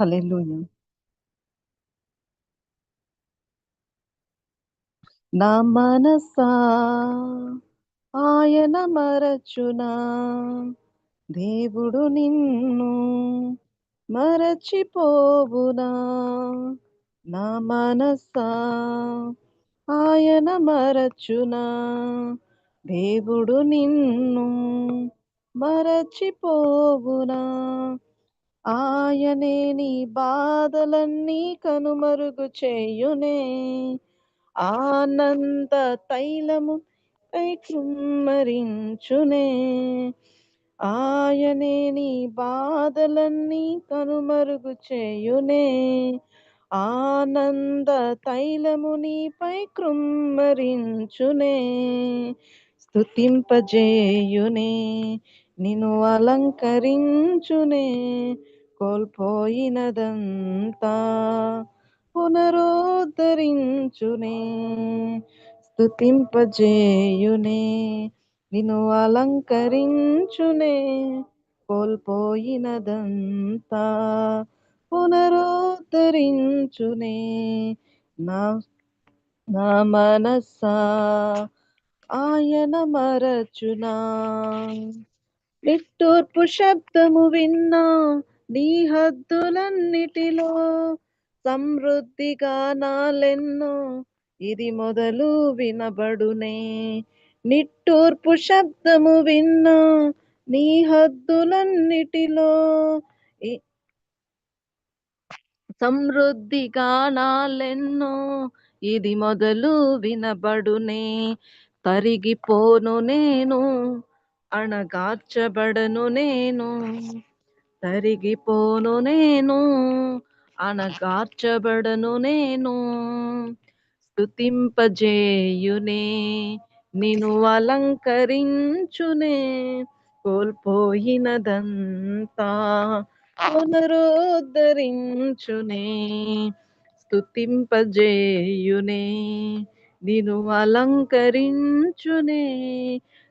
హల్లెలూయా నా మనసా ఆయన మరచునా? దేవుడు నిన్ను మరచిపోవునా? నా మనసా ఆయన మరచునా? దేవుడు నిన్ను మరచిపోవునా? ఆయనే నీ బాధలన్నీ కనుమరుగు చేయునే. ఆనంద తైలము పై కృమ్మరించునే ఆయనే నీ బాధలన్నీ కనుమరుగు చేయునే. ఆనంద తైలము నీపై కృమ్మరించునే. స్తుతింపజేయునే నిన్ను అలంకరించునే. కోల్పోయినదంతా పునరుద్ధరించునే స్తుతింపజేయునే నిన్ను అలంకరించునే కోల్పోయినదంతా పునరుద్ధరించునే. నా నా మనసా ఆయన మరచునా? నిట్టూర్పు శబ్దము విన్నా నీ హద్దులన్నిటిలో సమృద్ధిగా నాలెన్నో ఇది మొదలు వినబడునే. నిట్టూర్పు శబ్దము విన్నా నీ హద్దులన్నిటిలో సమృద్ధిగా నాలెన్నో ఇది మొదలు వినబడునే. తరిగిపోను నేను అణగార్చబడను నేను. తరిగిపోను నేను అనగార్చబడను నేను. స్తుతింపజేయునే నిను అలంకరించునే కోల్పోయినదంతా పునరుద్ధరించునే. స్తుతింపజేయునే నిను అలంకరించునే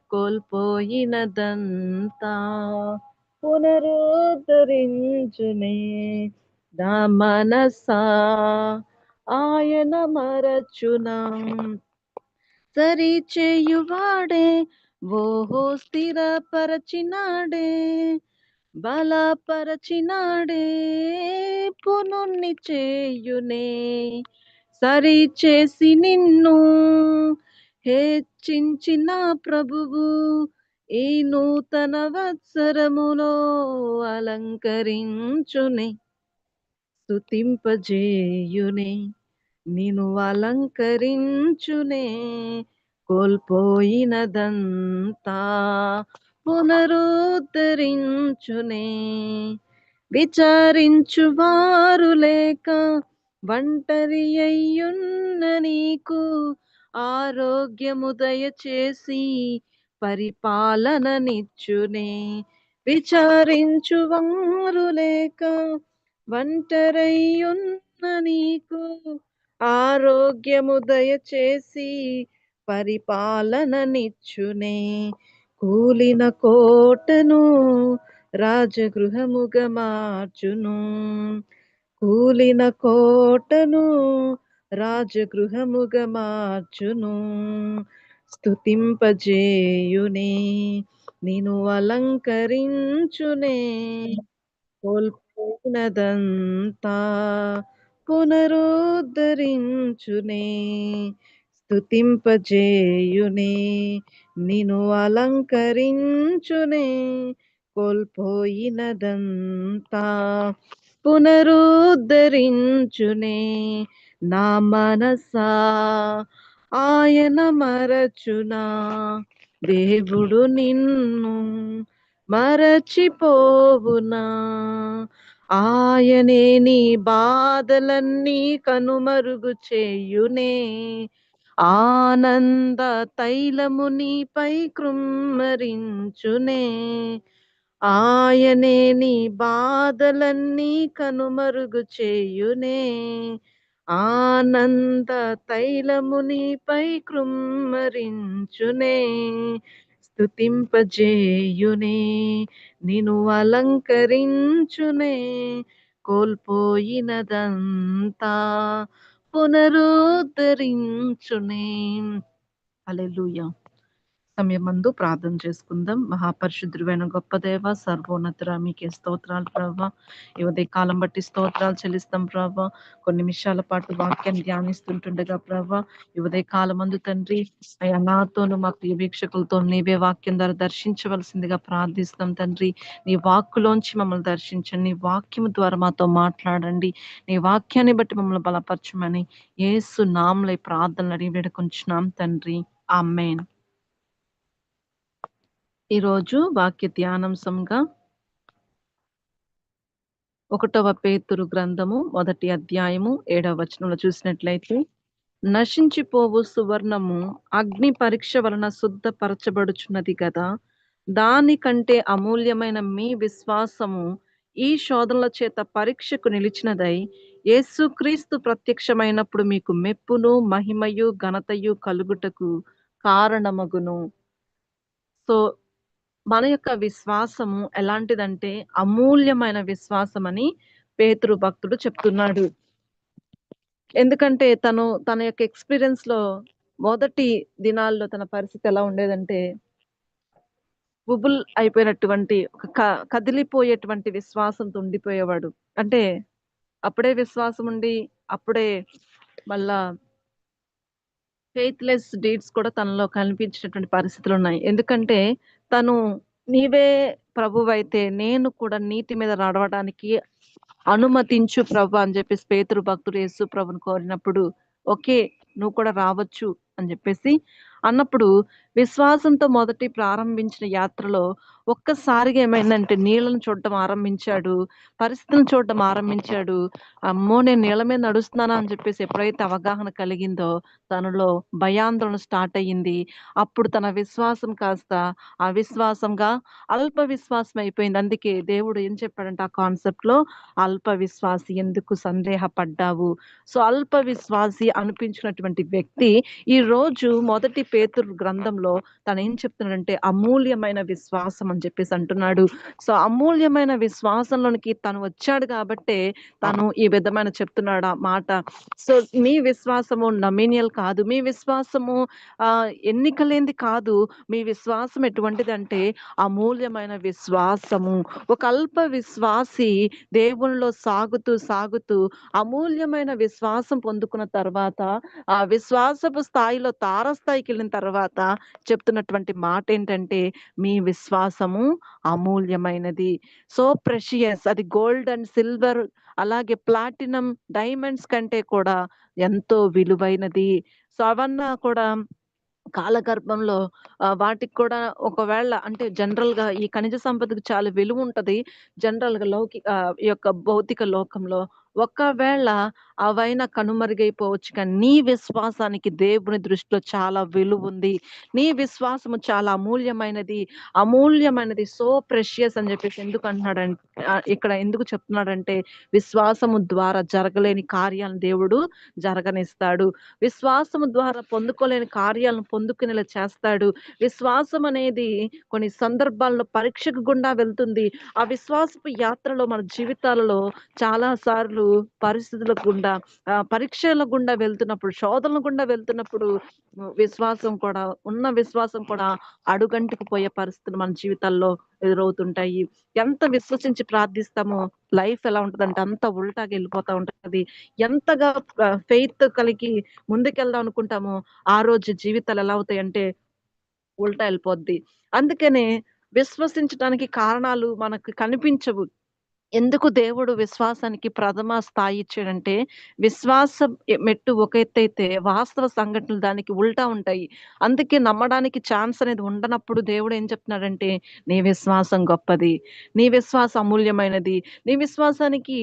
కోల్పోయినదంతా పునరుద్ధరించునే. నా మనసా ఆయన మరచునా. సరి చేయువాడే ఓహో స్థిరపరచినాడే బలపరచినాడే పునున్ని చేయునే. సరి చేసి నిన్ను హెచ్చించిన ప్రభువు ఈ నూతన వత్సరములో అలంకరించునే స్తుతింపజేయునే నిను అలంకరించునే కోల్పోయినదంతా పునరుద్ధరించునే. విచారించువారు లేక ఒంటరి అయ్యున్న నీకు ఆరోగ్యము దయచేసి పరిపాలననిచ్చునే. విచారించువారు లేక ఒంటరయ్యున్న నీకు ఆరోగ్యము దయచేసి పరిపాలననిచ్చునే. కూలిన కోటను రాజగృహముగా మార్చును. కూలిన కోటను రాజగృహముగా మార్చును. స్థుతింపజేయునే నేను అలంకరించునే కోల్పోయినదంతా పునరుద్ధరించునే స్థుతింపజేయునే నిను అలంకరించునే కోల్పోయినదంతా పునరుద్ధరించునే నా మనసా ఆయన మరచునా? దేవుడు నిన్ను మరచిపోవునా? ఆయనే నీ బాధలన్నీ కనుమరుగు చేయునే. ఆనంద తైలము నీపై కృమ్మరించునే ఆయనే నీ బాధలన్నీ కనుమరుగు చేయునే. ఆనంద తైలముని నీపై కృమ్మరించునే స్తుతింపజేయునే నిను అలంకరించునే కోల్పోయినదంతా పునరుద్ధరించునే. అలెలుయా సమయమందు ప్రార్థన చేసుకుందాం. మహాపరిశుద్ధుడైన గొప్ప దేవ సర్వోన్నతుర మీకే స్తోత్రాలు ప్రభా. ఈ కాలం బట్టి స్తోత్రాలు చెల్లిస్తాం ప్రభా. కొన్ని నిమిషాల పాటు వాక్యాన్ని ధ్యానిస్తుంటుండగా ప్రభా. యువదే కాలం అందు తండ్రి అయ్యా నాతోను మా ప్రియ వీక్షకులతో నీవే వాక్యం ద్వారా దర్శించవలసిందిగా ప్రార్థిస్తాం తండ్రి. నీ వాక్కులోంచి మమ్మల్ని దర్శించండి. నీ వాక్యం ద్వారా మాతో మాట్లాడండి. నీ వాక్యాన్ని బట్టి మమ్మల్ని బలపరచమని ఏసు నామలై ప్రార్థనలు అడిగి వేడుకుంటున్నాం తండ్రి. ఆమెన్. ఈరోజు వాక్య ధ్యానాంశంగా ఒకటవ పేతురు గ్రంథము మొదటి అధ్యాయము ఏడవ వచనంలో చూసినట్లయితే నశించిపోవు సువర్ణము అగ్ని పరీక్ష వలన శుద్ధపరచబడుచున్నది కదా దానికంటే అమూల్యమైన మీ విశ్వాసము ఈ శోధనల చేత పరీక్షకు నిలిచినదై యేసుక్రీస్తు ప్రత్యక్షమైనప్పుడు మీకు మెప్పును మహిమయు ఘనతయు కలుగుటకు కారణమగును. సో మన యొక్క విశ్వాసము ఎలాంటిదంటే అమూల్యమైన విశ్వాసం అని పేతురు భక్తుడు చెప్తున్నాడు. ఎందుకంటే తను తన యొక్క ఎక్స్పీరియన్స్లో మొదటి దినాల్లో తన పరిస్థితి ఎలా ఉండేదంటే బుబుల్ అయిపోయినటువంటి ఒక కదిలిపోయేటువంటి విశ్వాసంతో ఉండిపోయేవాడు అంటే అప్పుడే విశ్వాసం ఉండి అప్పుడే మళ్ళా ఫెయిత్లెస్ డీడ్స్ కూడా తనలో కనిపించినటువంటి పరిస్థితులు ఉన్నాయి. ఎందుకంటే తను నీవే ప్రభువైతే నేను కూడా నీటి మీద నడవడానికి అనుమతించు ప్రభు అని చెప్పేసి పేతురు భక్తుడు యేసు ప్రభుని కోరినప్పుడు ఓకే నువ్వు కూడా రావచ్చు అని చెప్పేసి అన్నప్పుడు విశ్వాసంతో మొదటి ప్రారంభించిన యాత్రలో ఒక్కసారిగా ఏమైందంటే నీళ్ళను చూడటం ఆరంభించాడు పరిస్థితులను చూడటం ఆరంభించాడు. అమ్మో నేను నీళ్ళ మీద నడుస్తున్నానా అని చెప్పేసి ఎప్పుడైతే అవగాహన కలిగిందో తనలో భయాందోళన స్టార్ట్ అయ్యింది. అప్పుడు తన విశ్వాసం కాస్త అవిశ్వాసంగా అల్ప విశ్వాసం అయిపోయింది. అందుకే దేవుడు ఏం చెప్పాడంటే ఆ కాన్సెప్ట్లో అల్ప విశ్వాసి ఎందుకు సందేహపడ్డావు? సో అల్ప విశ్వాసి అనిపించినటువంటి వ్యక్తి ఈ రోజు మొదటి పేతురు గ్రంథంలో తను ఏం చెప్తున్నాడంటే అమూల్యమైన విశ్వాసం అని చెప్పేసి అంటున్నాడు. సో అమూల్యమైన విశ్వాసంలోనికి తను వచ్చాడు కాబట్టే తను ఈ విధమైన చెప్తున్నాడు ఆ మాట. సో మీ విశ్వాసము నమీనియల్ కాదు. మీ విశ్వాసము ఆ ఎన్నికలేంది కాదు. మీ విశ్వాసం ఎటువంటిది అంటే అమూల్యమైన విశ్వాసము. ఒక అల్ప విశ్వాసి దేవునిలో సాగుతూ సాగుతూ అమూల్యమైన విశ్వాసం పొందుకున్న తర్వాత ఆ విశ్వాసపు స్థాయిలో తారస్థాయికి వెళ్ళిన తర్వాత చెప్తున్నటువంటి మాట ఏంటంటే మీ విశ్వాసము అమూల్యమైనది. సో ప్రెషియస్ అది గోల్డ్ అండ్ సిల్వర్ అలాగే ప్లాటినం డైమండ్స్ కంటే కూడా ఎంతో విలువైనది. సో అవన్నా కూడా కాలగర్భంలో వాటికి కూడా ఒకవేళ అంటే జనరల్గా ఈ ఖనిజ సంపదకు చాలా విలువ ఉంటది జనరల్గా లౌకి ఈ యొక్క భౌతిక లోకంలో ఒకవేళ అవైనా కనుమరుగైపోవచ్చు కానీ నీ విశ్వాసానికి దేవుని దృష్టిలో చాలా విలువ ఉంది నీ విశ్వాసము చాలా అమూల్యమైనది. అమూల్యమైనది సో ప్రెషియస్ అని చెప్పేసి ఎందుకు అంటున్నాడంటే ఇక్కడ ఎందుకు చెప్తున్నాడంటే విశ్వాసము ద్వారా జరగలేని కార్యాలను దేవుడు జరగనిస్తాడు. విశ్వాసము ద్వారా పొందుకోలేని కార్యాలను పొందుకునేలా చేస్తాడు. విశ్వాసం అనేది కొన్ని సందర్భాల్లో పరీక్షకు గుండా వెళ్తుంది. ఆ విశ్వాసపు యాత్రలో మన జీవితాలలో చాలా సార్లు పరిస్థితుల గుండా పరీక్షల గుండా వెళ్తున్నప్పుడు శోధనల గుండా వెళ్తున్నప్పుడు విశ్వాసం కూడా ఉన్న విశ్వాసం కూడా అడుగంటికి పోయే పరిస్థితులు మన జీవితాల్లో ఎదురవుతుంటాయి. ఎంత విశ్వసించి ప్రార్థిస్తామో లైఫ్ ఎలా ఉంటదంటే అంత ఉల్టాగా వెళ్ళిపోతా ఉంటది. ఎంతగా ఫెయిత్ కలిగి ముందుకెళ్దాం అనుకుంటామో ఆ రోజు జీవితాలు ఎలా అవుతాయంటే ఉల్టా వెళ్ళిపోద్ది. అందుకనే విశ్వసించడానికి కారణాలు మనకు కనిపించవు. ఎందుకు దేవుడు విశ్వాసానికి ప్రథమ స్థాయి ఇచ్చాడంటే విశ్వాసం మెట్టు ఒక ఎత్తైతే వాస్తవ సంఘటనలు దానికి ఉల్టా ఉంటాయి. అందుకే నమ్మడానికి ఛాన్స్ అనేది ఉండనప్పుడు దేవుడు ఏం చెప్తున్నాడంటే నీ విశ్వాసం గొప్పది నీ విశ్వాసం అమూల్యమైనది నీ విశ్వాసానికి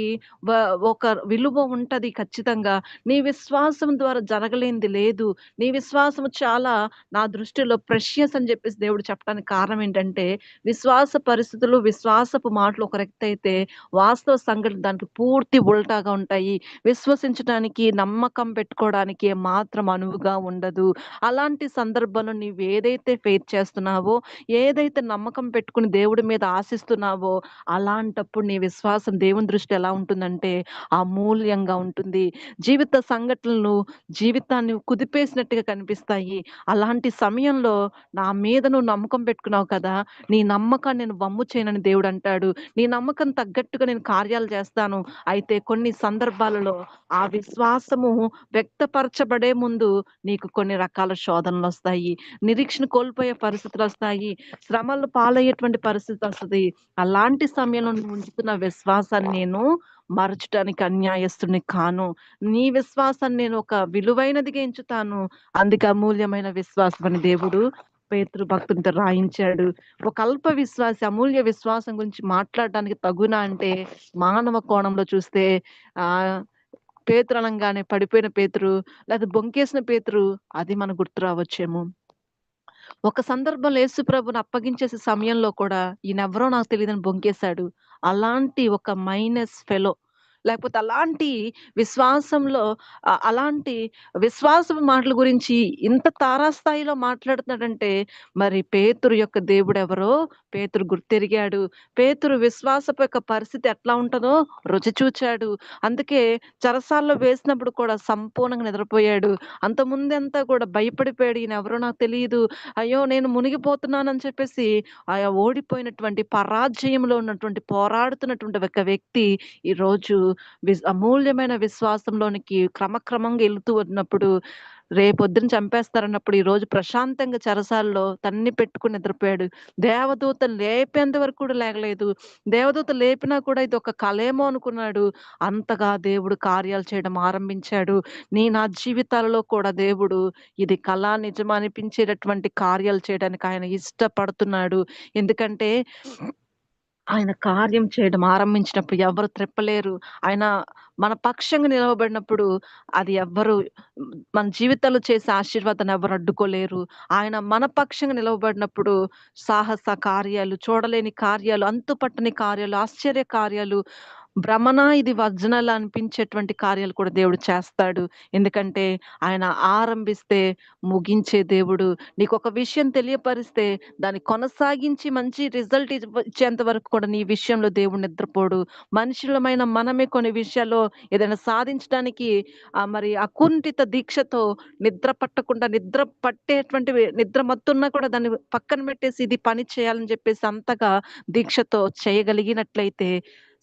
ఒక విలువ ఉంటది ఖచ్చితంగా. నీ విశ్వాసం ద్వారా జరగలేనిది లేదు. నీ విశ్వాసం చాలా నా దృష్టిలో ప్రెషియస్ అని చెప్పేసి దేవుడు చెప్పడానికి కారణం ఏంటంటే విశ్వాస పరిస్థితులు విశ్వాసపు మాటలు ఒక రెక్త అయితే వాస్తవ సంఘటన దానికి పూర్తి ఉల్టాగా ఉంటాయి. విశ్వసించటానికి, నమ్మకం పెట్టుకోవడానికి మాత్రం అనువుగా ఉండదు. అలాంటి సందర్భంలో నీవు ఏదైతే ఫెయిత్ చేస్తున్నావో, ఏదైతే నమ్మకం పెట్టుకుని దేవుడి మీద ఆశిస్తున్నావో, అలాంటప్పుడు నీ విశ్వాసం దేవుని దృష్టి ఎలా ఉంటుందంటే అమూల్యంగా ఉంటుంది. జీవిత సంఘటనలు జీవితాన్ని కుదిపేసినట్టుగా కనిపిస్తాయి. అలాంటి సమయంలో నా మీద నువ్వు నమ్మకం పెట్టుకున్నావు కదా! నీ నమ్మకాన్ని నేను వమ్ము చేయనని దేవుడు అంటాడు నీ నమ్మకం తగ్గట్టు తగ్గట్టుగా నేను కార్యాలు చేస్తాను. అయితే కొన్ని సందర్భాలలో ఆ విశ్వాసము వ్యక్తపరచబడే ముందు నీకు కొన్ని రకాల శోధనలు వస్తాయి నిరీక్షణ కోల్పోయే పరిస్థితులు వస్తాయి శ్రమలు పాలయ్యేటువంటి పరిస్థితొస్తది. అలాంటి సమయంలో ఉంచుతున్న విశ్వాసాన్ని నేను మరచడానికి అన్యాయస్తుని కాను. నీ విశ్వాసాన్ని నేను ఒక విలువైనదిగా ఎంచుతాను. అందుకే అమూల్యమైన విశ్వాసం అని దేవుడు పేతురు భక్తునితో రాయించాడు. ఒక అల్ప విశ్వాసి అమూల్య విశ్వాసం గురించి మాట్లాడడానికి తగునా అంటే మానవ కోణంలో చూస్తే ఆ పేతురు పడిపోయిన పేతురు లేదా బొంకేసిన పేతురు అది మనకు గుర్తు రావచ్చేమో. ఒక సందర్భంలో యేసు ప్రభుని అప్పగించేసే సమయంలో కూడా ఈయనెవరో నాకు తెలియదని బొంకేశాడు అలాంటి ఒక మైనస్ ఫెలో లేకపోతే అలాంటి విశ్వాసంలో అలాంటి విశ్వాసపు మాటల గురించి ఇంత తారాస్థాయిలో మాట్లాడుతున్నాడంటే మరి పేతురు యొక్క దేవుడు ఎవరో పేతురు గుర్తెరిగాడు. పేతురు విశ్వాసపు యొక్క పరిస్థితి ఎట్లా ఉంటుందో రుచి చూచాడు. అందుకే చరసాల్లో వేసినప్పుడు కూడా సంపూర్ణంగా నిద్రపోయాడు. అంతకుముందంతా కూడా భయపడిపోయాడు. ఈయనెవరో నాకు తెలియదు అయ్యో! నేను మునిగిపోతున్నానని చెప్పేసి ఆయా ఓడిపోయినటువంటి పరాజయంలో ఉన్నటువంటి పోరాడుతున్నటువంటి ఒక వ్యక్తి ఈరోజు అమూల్యమైన విశ్వాసంలోనికి క్రమక్రమంగా వెళుతూ ఉన్నప్పుడు రేపొద్దున చంపేస్తారన్నప్పుడు రోజు ప్రశాంతంగా చెరసాల్లో తన్ని పెట్టుకుని నిద్రపోయాడు. దేవదూత లేపేంత వరకు కూడా లేగలేదు. దేవదూత లేపినా కూడా ఇది ఒక కలేమో అనుకున్నాడు. అంతగా దేవుడు కార్యాలు చేయడం ఆరంభించాడు. నీ నా జీవితాలలో కూడా దేవుడు ఇది కళా నిజమా అనిపించేటటువంటి కార్యాలు చేయడానికి ఆయన ఇష్టపడుతున్నాడు. ఎందుకంటే ఆయన కార్యం చేయడం ఆరంభించినప్పుడు ఎవరు త్రెప్పలేరు. ఆయన మన పక్షంగా నిలవబడినప్పుడు అది ఎవ్వరు మన జీవితాల్లో చేసే ఆశీర్వాదాన్ని ఎవరు అడ్డుకోలేరు. ఆయన మన పక్షంగా నిలవబడినప్పుడు సాహస కార్యాలు, చూడలేని కార్యాలు, అంతుపట్టని కార్యాలు, ఆశ్చర్య కార్యాలు, భ్రమణ ఇది వర్జనలా అనిపించేటువంటి కార్యాలు కూడా దేవుడు చేస్తాడు. ఎందుకంటే ఆయన ఆరంభిస్తే ముగించే దేవుడు. నీకొక విషయం తెలియపరిస్తే దాన్ని కొనసాగించి మంచి రిజల్ట్ ఇచ్చేంత వరకు కూడా నీ విషయంలో దేవుడు నిద్రపోడు. మనుషులమైన మనమే కొన్ని విషయాల్లో ఏదైనా సాధించడానికి మరి అకుంఠిత దీక్షతో నిద్ర పట్టకుండా నిద్ర పట్టేటువంటి నిద్ర మత్తున్నా కూడా దాన్ని పక్కన పెట్టేసి ఇది పని చేయాలని చెప్పేసి అంతగా దీక్షతో చేయగలిగినట్లయితే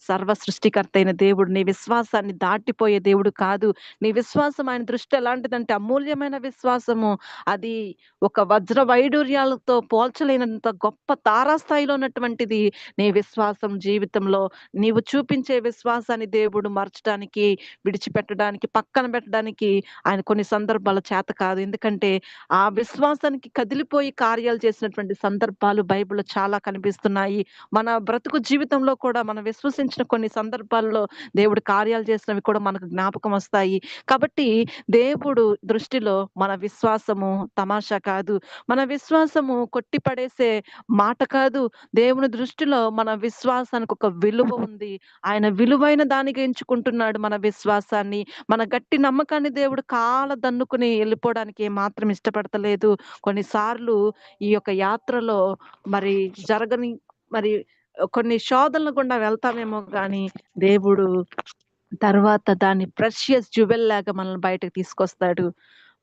సర్వ సృష్టికర్త అయిన దేవుడు నీ విశ్వాసాన్ని దాటిపోయే దేవుడు కాదు. నీ విశ్వాసం ఆయన దృష్టి ఎలాంటిదంటే అమూల్యమైన విశ్వాసము. అది ఒక వజ్ర వైడూర్యాలతో పోల్చలేనంత గొప్ప తారాస్థాయిలో ఉన్నటువంటిది నీ విశ్వాసం జీవితంలో. నీవు చూపించే విశ్వాసాన్ని దేవుడు మార్చడానికి విడిచిపెట్టడానికి, పక్కన పెట్టడానికి ఆయన కొన్ని సందర్భాల చేత కాదు. ఎందుకంటే ఆ విశ్వాసానికి కదిలిపోయి కార్యాలు చేసినటువంటి సందర్భాలు బైబిల్‌లో చాలా కనిపిస్తున్నాయి. మన బ్రతుకు జీవితంలో కూడా మనం విశ్వసించిన కొన్ని సందర్భాల్లో దేవుడు కార్యాలు చేసినవి కూడా మనకు జ్ఞాపకం వస్తాయి. కాబట్టి దేవుడు దృష్టిలో మన విశ్వాసము తమాషా కాదు. మన విశ్వాసము కొట్టిపడేసే మాట కాదు. దేవుని దృష్టిలో మన విశ్వాసానికి ఒక విలువ ఉంది. ఆయన విలువైన దానిగా ఎంచుకుంటున్నాడు మన విశ్వాసాన్ని. మన గట్టి నమ్మకాన్ని దేవుడు కాల దన్నుకుని వెళ్ళిపోవడానికి మాత్రం ఇష్టపడతలేదు. కొన్నిసార్లు ఈ యొక్క యాత్రలో మరి జరగని మరి కొన్ని శోధనలు గుండా వెళ్తామేమో కానీ దేవుడు తర్వాత దాన్ని ప్రెషియస్ జ్యువెల్ లాగా మనల్ని బయటకు తీసుకొస్తాడు.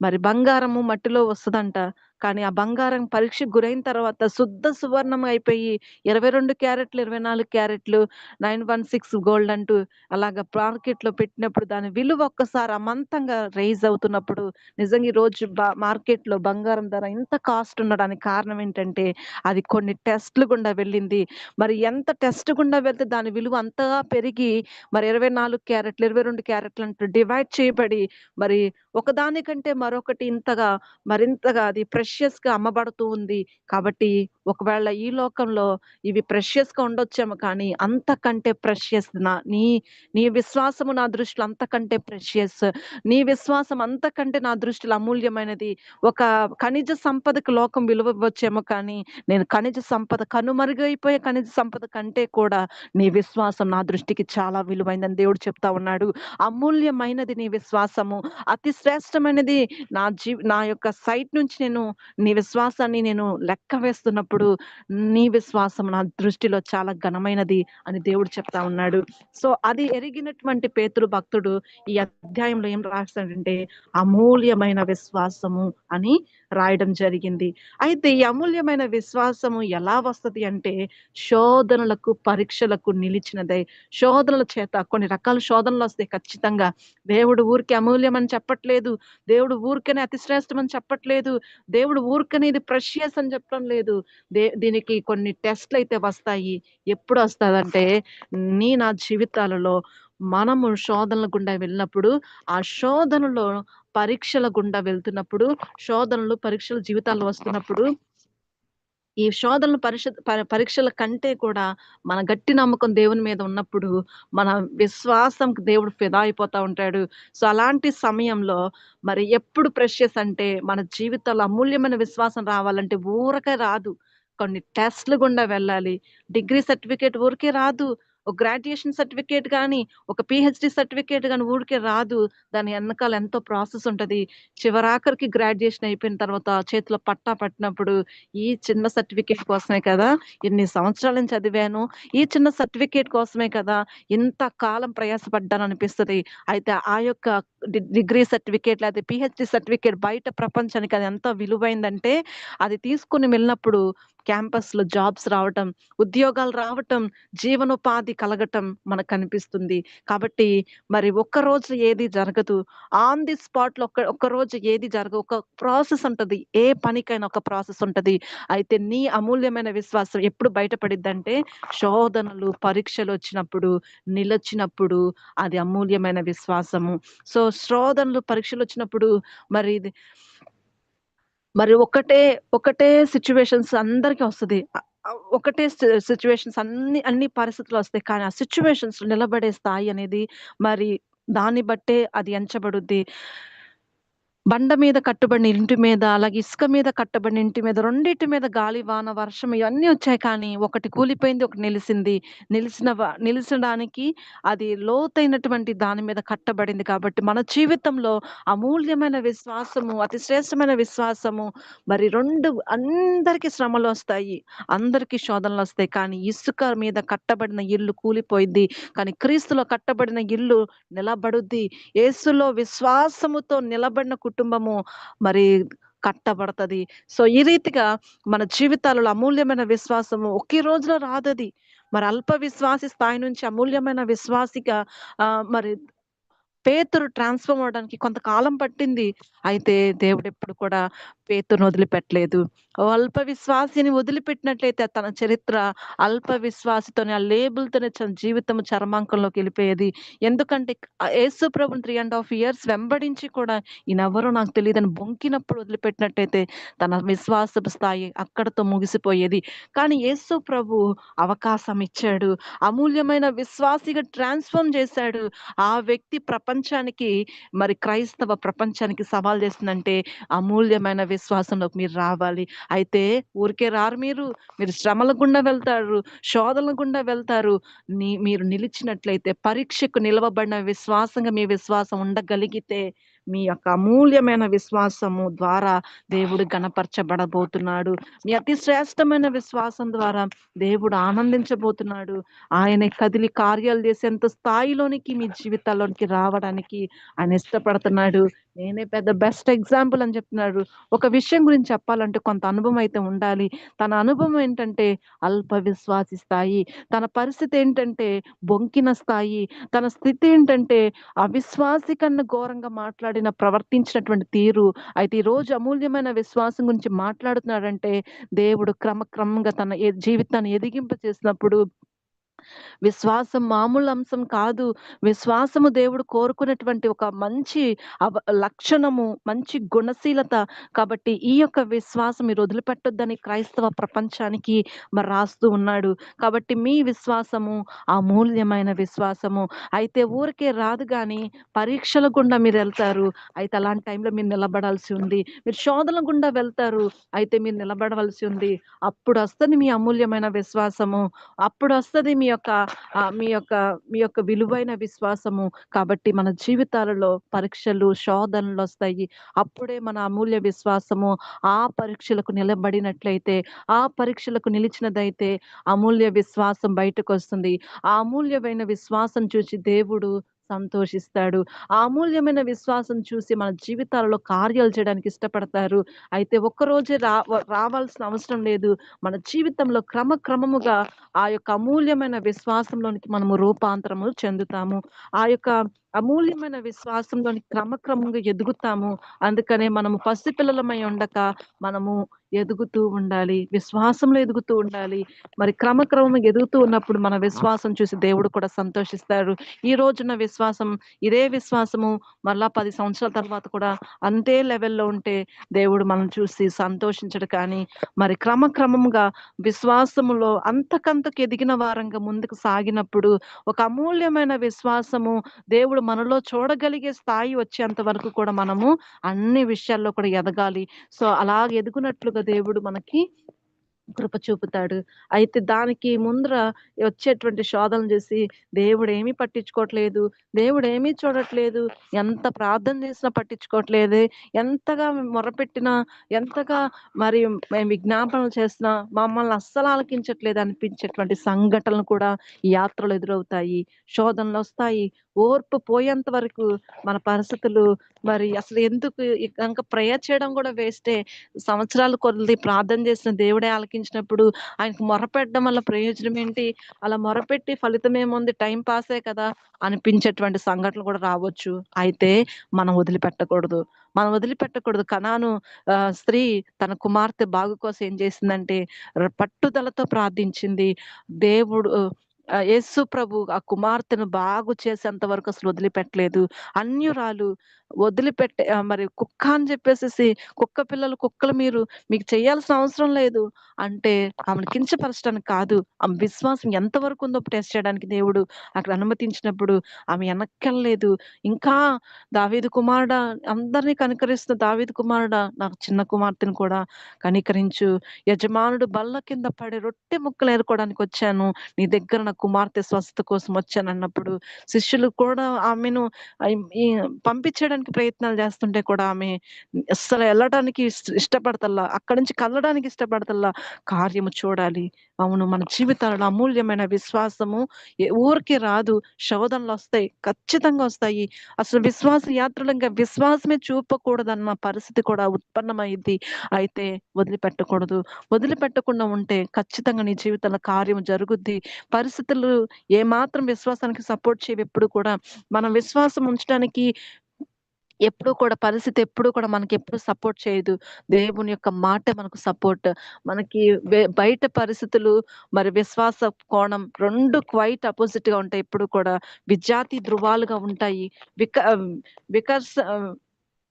మరి బంగారము మట్టిలో వస్తదంట. కానీ ఆ బంగారం పరీక్షకు గురైన తర్వాత శుద్ధ సువర్ణం అయిపోయి 22 క్యారెట్లు, 24 క్యారెట్లు, 916 గోల్డ్ అంటూ అలాగా మార్కెట్‌లో పెట్టినప్పుడు దాని విలువ ఒక్కసారి అమంతంగా రైజ్ అవుతున్నప్పుడు నిజంగా ఈరోజు బా మార్కెట్‌లో బంగారం ధర ఇంత కాస్ట్ ఉండడానికి కారణం ఏంటంటే అది కొన్ని టెస్ట్‌లు గుండా వెళ్ళింది. మరి ఎంత టెస్ట్ గుండా వెళ్తే దాని విలువ అంతగా పెరిగి మరి 24 క్యారెట్లు, 22 క్యారెట్లు అంటూ డివైడ్ చేయబడి మరి ఒకదానికంటే మరొకటి ఇంతగా మరింతగా అది ప్రెషియస్‌గా అమ్మబడుతూ ఉంది. కాబట్టి ఒకవేళ ఈ లోకంలో ఇవి ప్రెషియస్‌గా ఉండొచ్చేమో కానీ అంతకంటే ప్రెషియస్ నా నీ నీ విశ్వాసము నా దృష్టిలో అంతకంటే ప్రెషియస్. నీ విశ్వాసం అంతకంటే నా దృష్టిలో అమూల్యమైనది. ఒక ఖనిజ సంపదకు లోకం విలువ ఇవ్వచ్చేమో కానీ నేను ఖనిజ సంపద కనుమరుగైపోయే ఖనిజ సంపద కంటే కూడా నీ విశ్వాసం నా దృష్టికి చాలా విలువైందని దేవుడు చెప్తా ఉన్నాడు. అమూల్యమైనది నీ విశ్వాసము. అతి శ్రేష్టమైనది నా జీ నా యొక్క సైట్ నుంచి నేను నీ విశ్వాసాన్ని నేను లెక్క వేస్తున్నప్పుడు నీ విశ్వాసం నా దృష్టిలో చాలా ఘనమైనది అని దేవుడు చెప్తా ఉన్నాడు. సో, అది ఎరిగినటువంటి పేతురు భక్తుడు ఈ అధ్యాయంలో ఏం రాస్తాడంటే అమూల్యమైన విశ్వాసము అని రాయడం జరిగింది. అయితే ఈ అమూల్యమైన విశ్వాసము ఎలా వస్తది అంటే శోధనలకు, పరీక్షలకు నిలిచినదై శోధనల చేత కొన్ని రకాల శోధనలు వస్తాయి ఖచ్చితంగా. దేవుడు ఊరికి అమూల్యం అని చెప్పట్లేదు. దేవుడు ఊరికనే అతి శ్రేష్టం అని చెప్పట్లేదు. దేవుడు ఊరికనే ఇది ప్రెషియస్ అని చెప్పడం లేదు. దే దీనికి కొన్ని టెస్ట్లు అయితే వస్తాయి. ఎప్పుడు వస్తుందంటే నీ నా జీవితాలలో మనము శోధనల గుండా వెళ్ళినప్పుడు, ఆ శోధనలో పరీక్షల గుండా వెళ్తున్నప్పుడు, శోధనలు, పరీక్షలు జీవితాల్లో వస్తున్నప్పుడు ఈ శోధనలు పరిష పరీక్షల కంటే కూడా మన గట్టి నమ్మకం దేవుని మీద ఉన్నప్పుడు, మన విశ్వాసం దేవుడు ఫిదా అయిపోతా ఉంటాడు. సో, అలాంటి సమయంలో మరి ఎప్పుడు ప్రెషియస్ అంటే మన జీవితంలో అమూల్యమైన విశ్వాసం రావాలంటే ఊరకే రాదు. కొన్ని టెస్ట్‌లు గుండా వెళ్ళాలి. డిగ్రీ సర్టిఫికేట్ ఊరికే రాదు. ఒక గ్రాడ్యుయేషన్ సర్టిఫికేట్ కానీ ఒక పిహెచ్డి సర్టిఫికేట్ కానీ ఊరికే రాదు. దాని వెనకాల ఎంతో ప్రాసెస్ ఉంటుంది చివరాఖరికి గ్రాడ్యుయేషన్ అయిపోయిన తర్వాత చేతిలో పట్టా పట్టినప్పుడు ఈ చిన్న సర్టిఫికేట్ కోసమే కదా! ఇన్ని సంవత్సరాల నుంచి చదివాను. ఈ చిన్న సర్టిఫికేట్ కోసమే కదా! ఇంత కాలం ప్రయాసపడ్డాననిపిస్తది. అయితే ఆ యొక్క డిగ్రీ సర్టిఫికేట్ లేదా పిహెచ్డి సర్టిఫికేట్ బయట ప్రపంచానికి అది ఎంత విలువైందంటే, అది తీసుకొని వెళ్ళినప్పుడు క్యాంపస్‌లో జాబ్స్ రావటం, ఉద్యోగాలు రావటం, జీవనోపాధి కలగటం మనకు కనిపిస్తుంది. కాబట్టి మరి ఒక్క రోజు ఏది జరగదు. ఆన్ ది స్పాట్‌లో ఒక్క ఒక్కరోజు ఏది జరగదు ఒక ప్రాసెస్ ఉంటుంది ఏ పనికైనా ఒక ప్రాసెస్ ఉంటుంది అయితే నీ అమూల్యమైన విశ్వాసం ఎప్పుడు బయటపడిద్దంటే శోధనలు, పరీక్షలు వచ్చినప్పుడు నిలచినప్పుడు అది అమూల్యమైన విశ్వాసము. సో, శోధనలు, పరీక్షలొచ్చినప్పుడు మరి ఇది మరి ఒకటే, ఒకటే సిచ్యువేషన్స్ అందరికి వస్తది. ఒకటే సిచ్యువేషన్స్ అన్ని అన్ని, పరిస్థితులు వస్తాయి కానీ ఆ సిచ్యువేషన్స్ నిలబడే స్థాయి అనేది మరి దాన్ని బట్టే అది ఎంచబడుద్ది. బండ మీద కట్టుబడిన ఇంటి మీద, అలాగే ఇసుక మీద కట్టబడిన ఇంటి మీద, రెండింటి మీద గాలి, వాన, వర్షం ఇవన్నీ వచ్చాయి కానీ ఒకటి కూలిపోయింది, ఒకటి నిలిసింది. నిలిసిన నిలిచడానికి అది లోతైనటువంటి దాని మీద కట్టబడింది కాబట్టి మన జీవితంలో అమూల్యమైన విశ్వాసము, అతి శ్రేష్టమైన విశ్వాసము మరి రెండు అందరికీ శ్రమలు వస్తాయి అందరికీ శోధనలు వస్తాయి కానీ ఇసుక మీద కట్టబడిన ఇల్లు కూలిపోయింది కానీ క్రీస్తులో కట్టబడిన ఇల్లు నిలబడుద్ది. యేసులో విశ్వాసముతో నిలబడిన కుటుంబము మరి కట్టబడతది. సో, ఈ రీతిగా మన జీవితాలలో అమూల్యమైన విశ్వాసము ఒకే రోజులో రాదది. మరి అల్ప విశ్వాసి స్థాయి నుంచి అమూల్యమైన విశ్వాసిగా మరి పేతురు ట్రాన్స్‌ఫార్మ్ అవ్వడానికి కొంతకాలం పట్టింది. అయితే దేవుడు ఎప్పుడు కూడా పేతురుని వదిలిపెట్టలేదు. ఓ అల్ప విశ్వాసిని వదిలిపెట్టినట్లయితే తన చరిత్ర అల్ప విశ్వాసితోనే ఆ లేబుల్‌తోనే తన జీవితం చర్మాంకంలోకి వెళ్ళిపోయేది ఎందుకంటే యేసు ప్రభుని త్రీ అండ్ హాఫ్ ఇయర్స్ వెంబడించి కూడా ఈయనెవరో నాకు తెలీదని బొంకినప్పుడు వదిలిపెట్టినట్టయితే తన విశ్వాస స్థాయి అక్కడతో ముగిసిపోయేది. కానీ యేసు ప్రభు అవకాశం ఇచ్చాడు. అమూల్యమైన విశ్వాసిగా ట్రాన్స్‌ఫార్మ్ చేశాడు. ఆ వ్యక్తి ప్రపంచానికి మరి క్రైస్తవ ప్రపంచానికి సవాల్ చేస్తుందంటే అమూల్యమైన విశ్వాసంలోకి మీరు రావాలి. అయితే ఊరికే రారు మీరు. మీరు శ్రమల గుండా వెళ్తారు. శోధనల గుండా వెళ్తారు. మీరు నిలిచినట్లయితే పరీక్షకు నిలవబడిన విశ్వాసంగా మీ విశ్వాసం ఉండగలిగితే మీ యొక్క అమూల్యమైన విశ్వాసము ద్వారా దేవుడు గణపరచబడబోతున్నాడు. మీ అతి శ్రేష్టమైన విశ్వాసం ద్వారా దేవుడు ఆనందించబోతున్నాడు. ఆయన కదిలి కార్యాలు చేసేంత స్థాయిలోనికి మీ జీవితాల్లోనికి రావడానికి ఆయన ఇష్టపడుతున్నాడు. నేనే పెద్ద బెస్ట్ ఎగ్జాంపుల్ అని చెప్తున్నాడు. ఒక విషయం గురించి చెప్పాలంటే కొంత అనుభవం అయితే ఉండాలి. తన అనుభవం ఏంటంటే అల్ప విశ్వాసి స్థాయి. తన పరిస్థితి ఏంటంటే బొంకిన స్థాయి. తన స్థితి ఏంటంటే అవిశ్వాసి కన్నా ఘోరంగా మాట్లాడిన ప్రవర్తించినటువంటి తీరు. అయితే ఈరోజు అమూల్యమైన విశ్వాసం గురించి మాట్లాడుతున్నాడంటే దేవుడు క్రమక్రమంగా తన జీవితాన్ని ఎదిగింప చేసినప్పుడు విశ్వాసం మామూలు అంశం కాదు. విశ్వాసము దేవుడు కోరుకున్నటువంటి ఒక మంచి అవ లక్షణము, మంచి గుణశీలత. కాబట్టి ఈ యొక్క విశ్వాసం మీరు వదిలిపెట్టొద్దని క్రైస్తవ ప్రపంచానికి మరి రాస్తూ ఉన్నాడు. కాబట్టి మీ విశ్వాసము అమూల్యమైన విశ్వాసము. అయితే ఊరికే రాదు కానీ పరీక్షల గుండా మీరు వెళ్తారు అయితే అలాంటి టైంలో మీరు నిలబడాల్సి ఉంది. మీరు శోధన గుండా వెళ్తారు. అయితే మీరు నిలబడవలసి ఉంది. అప్పుడు వస్తుంది మీ అమూల్యమైన విశ్వాసము. అప్పుడు వస్తుంది మీ యొక్క మీ యొక్క మీ యొక్క విలువైన విశ్వాసము. కాబట్టి మన జీవితాలలో పరీక్షలు, శోధనలు వస్తాయి అప్పుడే మన అమూల్య విశ్వాసము ఆ పరీక్షలకు నిలబడినట్లయితే, ఆ పరీక్షలకు నిలిచినదైతే అమూల్య విశ్వాసం బయటకు వస్తుంది ఆ అమూల్యమైన విశ్వాసం చూసి దేవుడు సంతోషిస్తాడు. ఆ అమూల్యమైన విశ్వాసం చూసి మన జీవితాలలో కార్యాలు చేయడానికి ఇష్టపడతారు. అయితే ఒక్కరోజే రా రావాల్సిన అవసరం లేదు. మన జీవితంలో క్రమక్రమముగా ఆ యొక్క అమూల్యమైన విశ్వాసంలోనికి మనము రూపాంతరము చెందుతాము. ఆ యొక్క అమూల్యమైన విశ్వాసంలోని క్రమక్రమంగా ఎదుగుతాము. అందుకనే మనము పసిపిల్లలమై ఉండక మనము ఎదుగుతూ ఉండాలి. విశ్వాసంలో ఎదుగుతూ ఉండాలి. మరి క్రమక్రమంగా ఎదుగుతూ ఉన్నప్పుడు మన విశ్వాసం చూసి దేవుడు కూడా సంతోషిస్తాడు. ఈ రోజున విశ్వాసం ఇదే విశ్వాసము మళ్ళా పది సంవత్సరాల తర్వాత కూడా అంతే లెవెల్‌లో ఉంటే దేవుడు మనం చూసి సంతోషించడు కానీ, మరి క్రమక్రమంగా విశ్వాసములో అంతకంతకు ఎదిగిన వారంగా ముందుకు సాగినప్పుడు ఒక అమూల్యమైన విశ్వాసము దేవుడు మనలో చూడగలిగే స్థాయి వచ్చేంత వరకు కూడా మనము అన్ని విషయాల్లో కూడా ఎదగాలి. సో, అలాగ ఎదుగునట్లుగా దేవుడు మనకి కృప చూపుతాడు. అయితే దానికి ముందర వచ్చేటువంటి శోధనలు చూసి ఏమీ పట్టించుకోవట్లేదు. దేవుడు ఏమీ చూడట్లేదు. ఎంత ప్రార్థన చేసినా పట్టించుకోవట్లేదే. ఎంతగా మొరపెట్టినా, ఎంతగా మరి మేము విజ్ఞాపనలు చేసినా మమ్మల్ని అస్సలు ఆలకించట్లేదు అనిపించేటువంటి సంఘటనలు కూడా ఈ ఎదురవుతాయి ఎదురవుతాయి. శోధనలొస్తాయి. ఓర్పు పోయేంత వరకు మన పరిస్థితులు మరి అసలు ఎందుకు ఇంకా ప్రేయర్ చేయడం కూడా వేస్టే. సంవత్సరాలు కొద్ది ప్రార్థన చేసిన దేవుడే ఎక్కించినప్పుడు ఆయనకు మొరపెట్టడం వల్ల ప్రయోజనం ఏంటి? అలా మొరపెట్టి ఫలితం ఏముంది? టైం పాసే కదా! అనిపించేటువంటి సంఘటనలు కూడా రావచ్చు. అయితే మనం వదిలిపెట్టకూడదు. మనం వదిలిపెట్టకూడదు. కనాను స్త్రీ తన కుమార్తె బాగు కోసం ఏం చేసిందంటే పట్టుదలతో ప్రార్థించింది. దేవుడు యేసు ప్రభు ఆ కుమార్తెను బాగు చేసేంత వరకు అసలు వదిలిపెట్టలేదు. అన్యురాలు వదిలిపెట్టే మరి కుక్క అని చెప్పేసేసి కుక్క పిల్లలు కుక్కలు మీరు మీకు చేయాల్సిన అవసరం లేదు. అంటే ఆమెను కించపరచడానికి కాదు. ఆమె విశ్వాసం ఎంతవరకు ఉందో టెస్ట్ చేయడానికి దేవుడు అక్కడ అనుమతించినప్పుడు ఆమె వెనక్కెళ్ళలేదు ఇంకా దావీదు కుమారుడ అందరిని కనికరిస్తున్న దావీదు కుమారుడ నాకు చిన్న కుమార్తెను కూడా కనికరించు. యజమానుడు బల్ల కింద పడి రొట్టె ముక్కలు ఏరుకోవడానికి వచ్చాను. నీ దగ్గర నా కుమార్తె స్వస్థత కోసం వచ్చానన్నప్పుడు శిష్యులు కూడా ఆమెను ఈ పంపించడానికి ప్రయత్నాలు చేస్తుంటే కూడా ఆమె అస్సలు వెళ్ళడానికి ఇష్టపడతల్లా. అక్కడి నుంచి కదలడానికి ఇష్టపడతల్లా. కార్యము చూడాలి. అవును. మన జీవితాలలో అమూల్యమైన విశ్వాసము ఊరికే రాదు. శోధనలొస్తాయి. ఖచ్చితంగా వస్తాయి. అసలు విశ్వాస యాత్రలు ఇంకా విశ్వాసమే చూపకూడదన్న పరిస్థితి కూడా ఉత్పన్నమైంది అయితే వదిలిపెట్టకూడదు. వదిలిపెట్టకుండా ఉంటే ఖచ్చితంగా నీ జీవితంలో కార్యం జరుగుద్ది. పరిస్థితులు ఏమాత్రం విశ్వాసానికి సపోర్ట్ చేయవి ఎప్పుడు కూడా. మనం విశ్వాసం ఉంచడానికి ఎప్పుడు కూడా పరిస్థితి ఎప్పుడూ కూడా మనకి ఎప్పుడు సపోర్ట్ చేయదు. దేవుని యొక్క మాట మనకు సపోర్ట్. మనకి బయట పరిస్థితులు మరి విశ్వాస కోణం రెండు క్వైట్ అపోజిట్గా ఉంటాయి ఎప్పుడు కూడా. విద్యార్థి ధృవాలుగా ఉంటాయి. విక వికర్స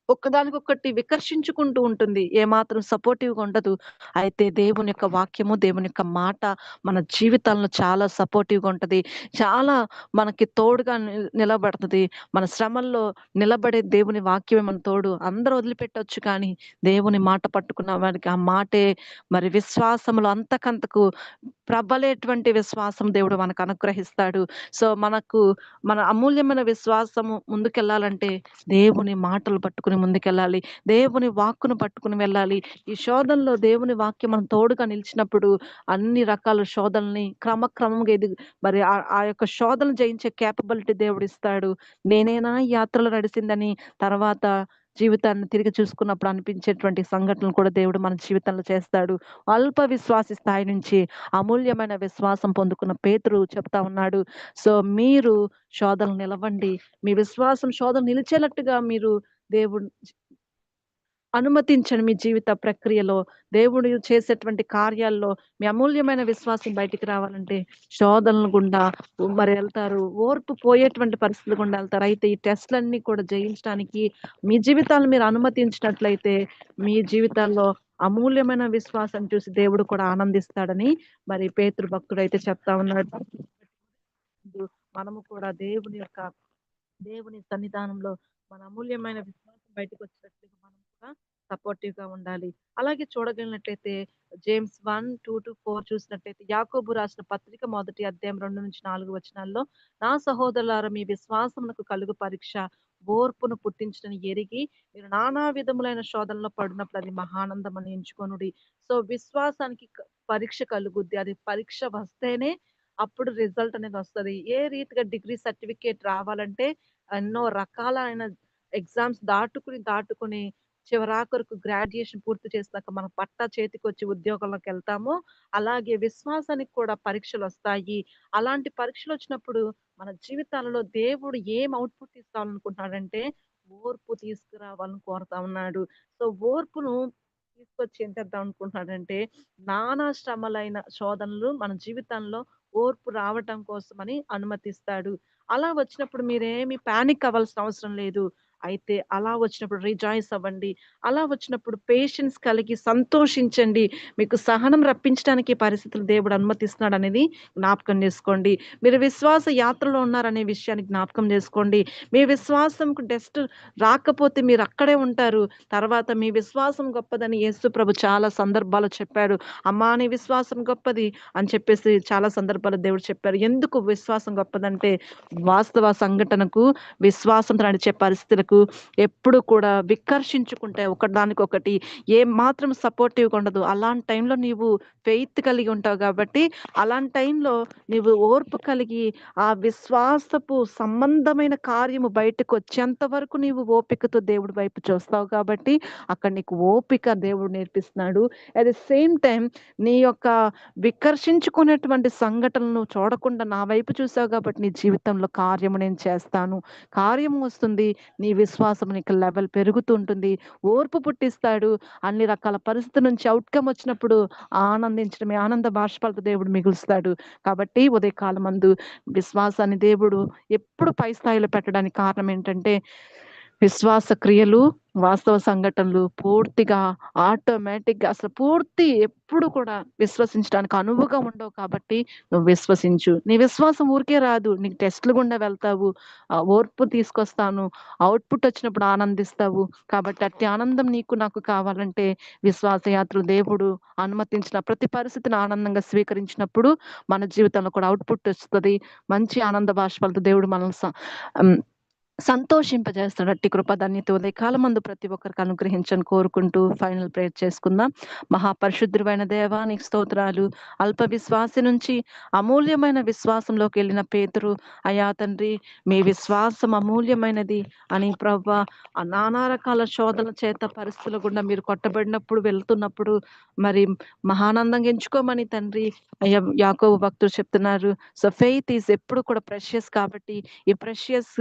ఒకదానికొకటి వికర్షించుకుంటూ ఉంటుంది. ఏమాత్రం సపోర్టివ్‌గా ఉండదు. అయితే దేవుని యొక్క వాక్యము, దేవుని యొక్క మాట మన జీవితాలను చాలా సపోర్టివ్‌గా ఉంటుంది చాలా మనకి తోడుగా నిలబడుతుంది నిలబడతది. మన శ్రమల్లో నిలబడే దేవుని వాక్యమే మన తోడు. అందరూ వదిలిపెట్టొచ్చు కానీ దేవుని మాట పట్టుకున్న వారికి ఆ మాటే మరి విశ్వాసములు అంతకంతకు ప్రబలేటువంటి విశ్వాసం దేవుడు మనకు అనుగ్రహిస్తాడు. సో, మనకు మన అమూల్యమైన విశ్వాసము ముందుకెళ్ళాలంటే దేవుని మాటలు పట్టుకుని ముందుకెళ్ళాలి. దేవుని వాక్కును పట్టుకొని వెళ్ళాలి. ఈ శోధనలో దేవుని వాక్యం మనం తోడుగా నిలిచినప్పుడు అన్ని రకాల శోధనల్ని క్రమక్రమంగా ఎదిగి మరి ఆ ఆ యొక్క శోధనలు జయించే కేపబిలిటీ దేవుడిస్తాడు. నేనేనా యాత్రలు నడిచిందని నడిసిందని తర్వాత జీవితాన్ని తిరిగి చూసుకున్నప్పుడు అనిపించేటువంటి సంఘటనలు కూడా దేవుడు మన జీవితంలో చేస్తాడు. అల్ప విశ్వాసి స్థాయి నుంచి అమూల్యమైన విశ్వాసం పొందుకున్న పేతురు చెప్తా ఉన్నాడు. సో, మీరు శోధనలు నిలవండి. మీ విశ్వాసం శోధన నిలిచేటట్టుగా మీరు దేవుడు అనుమతించండి మీ జీవిత ప్రక్రియలో. దేవుడు చేసేటువంటి కార్యాల్లో మీ అమూల్యమైన విశ్వాసం బయటికి రావాలంటే శోధనలు గుండా మరి వెళ్తారు ఓర్పు పోయేటువంటి పరిస్థితులు గుండా వెళ్తారు అయితే ఈ టెస్ట్‌లన్నీ కూడా జయించడానికి మీ జీవితాలను మీరు అనుమతించినట్లయితే మీ జీవితాల్లో అమూల్యమైన విశ్వాసం చూసి దేవుడు కూడా ఆనందిస్తాడని మరి పేతృభక్తుడు అయితే చెప్తా ఉన్నాడు. మనము కూడా దేవుని యొక్క దేవుని సన్నిధానంలో మన అమూల్యమైన విశ్వాసం బయటకొచ్చినట్లుగా మనం సపోర్టివ్ సపోర్టివ్‌గా ఉండాలి. అలాగే చూడగలిగినట్లయితే జేమ్స్ 1:2-4 చూసినట్లయితే యాకోబు రాసిన పత్రిక మొదటి అధ్యాయం 2-4 వచనాల్లో నా సహోదరులారా మీ విశ్వాసమునకు కలుగు పరీక్ష ఓర్పును పుట్టించడం ఎరిగి మీరు నానా విధములైన శోధనలో పడినప్పుడు అది మహానందం అని ఎంచుకొనుడి. సో విశ్వాసానికి పరీక్ష కలుగుద్ది. అది పరీక్ష వస్తేనే అప్పుడు రిజల్ట్ అనేది వస్తుంది ఏ రీతిగా డిగ్రీ సర్టిఫికేట్ రావాలంటే ఎన్నో రకాలైన ఎగ్జామ్స్ దాటుకుని, దాటుకుని చివరాఖరుకు గ్రాడ్యుయేషన్ పూర్తి చేసినాక మన పట్టా చేతికొచ్చి ఉద్యోగంలోకెళ్తామో, అలాగే విశ్వాసానికి కూడా పరీక్షలు వస్తాయి అలాంటి పరీక్షలు వచ్చినప్పుడు మన జీవితాలలో దేవుడు ఏం అవుట్‌పుట్ తీసుకోవాలనుకుంటున్నాడంటే ఓర్పు తీసుకురావాలని కోరుతా ఉన్నాడు. సో, ఓర్పును తీసుకొచ్చి ఏం చేద్దాం అనుకుంటున్నాడంటే, నానా శ్రమలైన శోధనలు మన జీవితంలో ఓర్పు రావటం కోసమని అనుమతిస్తాడు. అలా వచ్చినప్పుడు మీరేమి పానిక్ అవ్వాల్సిన అవసరం లేదు. అయితే అలా వచ్చినప్పుడు రిజాయిస్ అవ్వండి. అలా వచ్చినప్పుడు పేషెన్స్ కలిగి సంతోషించండి. మీకు సహనం రప్పించడానికి పరిస్థితులు దేవుడు అనుమతిస్తున్నాడనేది జ్ఞాపకం చేసుకోండి. మీరు విశ్వాస యాత్రలో ఉన్నారనే విషయాన్ని జ్ఞాపకం చేసుకోండి. మీ విశ్వాసంకు డెస్ట్ రాకపోతే మీరు అక్కడే ఉంటారు. తర్వాత మీ విశ్వాసం గొప్పదని యేసు ప్రభు చాలా సందర్భాలు చెప్పాడు. అమ్మా! నీ విశ్వాసం గొప్పది అని చెప్పేసి చాలా సందర్భాలు దేవుడు చెప్పారు. ఎందుకు విశ్వాసం గొప్పదంటే వాస్తవ సంఘటనకు విశ్వాసంతో నడిచే పరిస్థితులకు ఎప్పుడు కూడా వికర్షించుకుంటే ఒకదానికొకటి మాత్రం సపోర్టివ్‌గా ఉండదు. అలాంటి టైంలో నీవు ఫెయిత్ కలిగి ఉంటావు కాబట్టి, అలాంటి టైంలో నీవు ఓర్పు కలిగి ఆ విశ్వాసపు సంబంధమైన కార్యము బయటకొచ్చేంత వరకు నీవు ఓపికతో దేవుడి వైపు చూస్తావు కాబట్టి, అక్కడ నీకు ఓపిక దేవుడు నేర్పిస్తున్నాడు. అట్ ది సేమ్ టైం నీ యొక్క వికర్షించుకునేటువంటి సంఘటనలను చూడకుండా నా వైపు చూసావు కాబట్టి నీ జీవితంలో కార్యము నేను చేస్తాను. కార్యము వస్తుంది. నీ విశ్వాసం నీకు లెవెల్ పెరుగుతుంటుంది ఓర్పు పుట్టిస్తాడు. అన్ని రకాల పరిస్థితుల నుంచి అవుట్కమ్ వచ్చినప్పుడు ఆనందించడమే ఆనంద బాష్పాలతో దేవుడు మిగులుస్తాడు. కాబట్టి ఉదయకాలమందు విశ్వాసాన్ని దేవుడు ఎప్పుడు పై స్థాయిలో పెట్టడానికి కారణం ఏంటంటే, విశ్వాస క్రియలు, వాస్తవ సంఘటనలు పూర్తిగా ఆటోమేటిక్‌గా అసలు పూర్తి ఎప్పుడు కూడా విశ్వసించడానికి అనువుగా ఉండవు కాబట్టి నువ్వు విశ్వసించు. నీ విశ్వాసం ఊరికే రాదు. నీకు టెస్ట్‌లు గుండా వెళ్తావు. ఓర్పు తీసుకొస్తాను. అవుట్పుట్ వచ్చినప్పుడు ఆనందిస్తావు. కాబట్టి అట్టి ఆనందం నీకు నాకు కావాలంటే విశ్వాసయాత్రలు దేవుడు అనుమతించిన ప్రతి పరిస్థితిని ఆనందంగా స్వీకరించినప్పుడు మన జీవితంలో కూడా అవుట్పుట్ వస్తుంది మంచి ఆనంద బాష్పాలతో దేవుడు మనల్ని సంతోషింపజేస్తాడు. అట్టి కృప ధన్యత ఉదయకాలమందు ప్రతి ఒక్కరికి అనుగ్రహించని కోరుకుంటూ ఫైనల్ ప్రేయర్ చేసుకుందాం. మహాపరిశుద్ధుడైన దేవా! నీకు స్తోత్రాలు. అల్ప విశ్వాసి నుంచి అమూల్యమైన విశ్వాసంలోకి వెళ్ళిన పేతురు, అయ్యా తండ్రి మీ విశ్వాసం అమూల్యమైనది అని ప్రవ్వ ఆ నానా రకాల శోధన చేత పరిస్థితుల గుండా మీరు కొట్టబడినప్పుడు వెళ్తున్నప్పుడు మరి మహానందంగా ఎంచుకోమని తండ్రి అయ్యా యాకోబు భక్తులు చెప్తున్నారు. సో, ఫెయిత్ ఈస్ ఎప్పుడు కూడా ప్రెషియస్ కాబట్టి ఈ ప్రెషియస్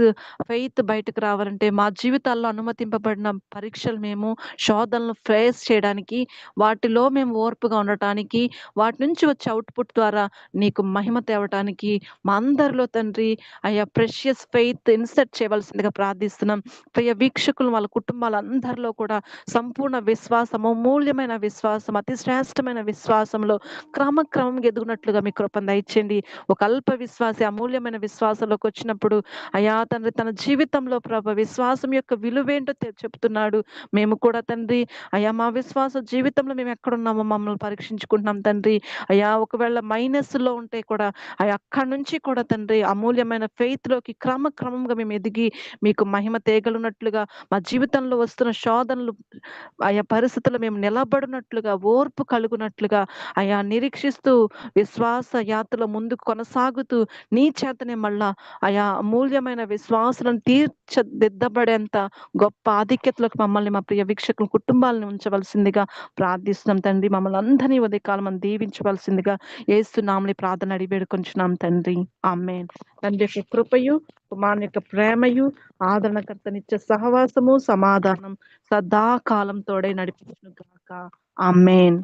ఫెయిత్ బయటకు రావాలంటే మా జీవితాల్లో అనుమతింపబడిన పరీక్షలు మేము శోధనలు ఫేస్ చేయడానికి, వాటిలో మేము ఓర్పుగా ఉండటానికి, వాటి నుంచి వచ్చే అవుట్పుట్ ద్వారా నీకు మహిమ తేవటానికి మా అందరిలో తండ్రి అయ్యా ప్రెషియస్ ఫెయిత్ ఇన్సర్ట్ చేయవలసిందిగా ప్రార్థిస్తున్నాం. ప్రియ వీక్షకులు వాళ్ళ కుటుంబాలందరిలో కూడా సంపూర్ణ విశ్వాసము, అమూల్యమైన విశ్వాసం, అతి శ్రేష్టమైన విశ్వాసంలో క్రమక్రమంగా ఎదుగునట్లుగా మీ కృపను దయచేయండి. ఒక అల్ప విశ్వాసి అమూల్యమైన విశ్వాసంలోకి వచ్చినప్పుడు అయ్యా తండ్రి తన జీవితం జీవితంలో ప్రభ విశ్వాసం యొక్క విలువేంటో చెప్తున్నాడు. మేము కూడా తండ్రి అయ్యా మా విశ్వాస జీవితంలో మేము ఎక్కడున్నామో మమ్మల్ని పరీక్షించుకుంటున్నాం తండ్రి. అయ్యా ఒకవేళ మైనస్‌లో ఉంటే కూడా అయ్యా అక్కడి నుంచి కూడా తండ్రి అమూల్యమైన ఫెయిత్‌లోకి క్రమక్రమంగా మేము ఎదిగి మీకు మహిమ తేగలున్నట్లుగా మా జీవితంలో వస్తున్న శోధనలు ఆయా పరిస్థితులు మేము నిలబడినట్లుగా, ఓర్పు కలుగునట్లుగా ఆయా నిరీక్షిస్తూ విశ్వాస యాత్రలో ముందుకు కొనసాగుతూ నీ చేతనే మళ్ళా ఆయా అమూల్యమైన విశ్వాసులను తీర్చదిద్దబడేంత గొప్ప ఆధిక్యతలకు మమ్మల్ని మా ప్రియ వీక్షకుల కుటుంబాలను ఉంచవలసిందిగా ప్రార్థిస్తున్నాం తండ్రి. మమ్మల్ని అందరినీ ఉదయకాలం దీవించవలసిందిగా ఏస్తున్నామని ప్రార్థన అడిగి వేడుకొంచున్నాం తండ్రి. ఆమె తండ్రి యొక్క కృపయు కుమారుని యొక్క ప్రేమయు ఆదరణకర్తనిచ్చే సహవాసము సమాధానం సదాకాలం తోడై నడిపించును గాక. ఆమెన్.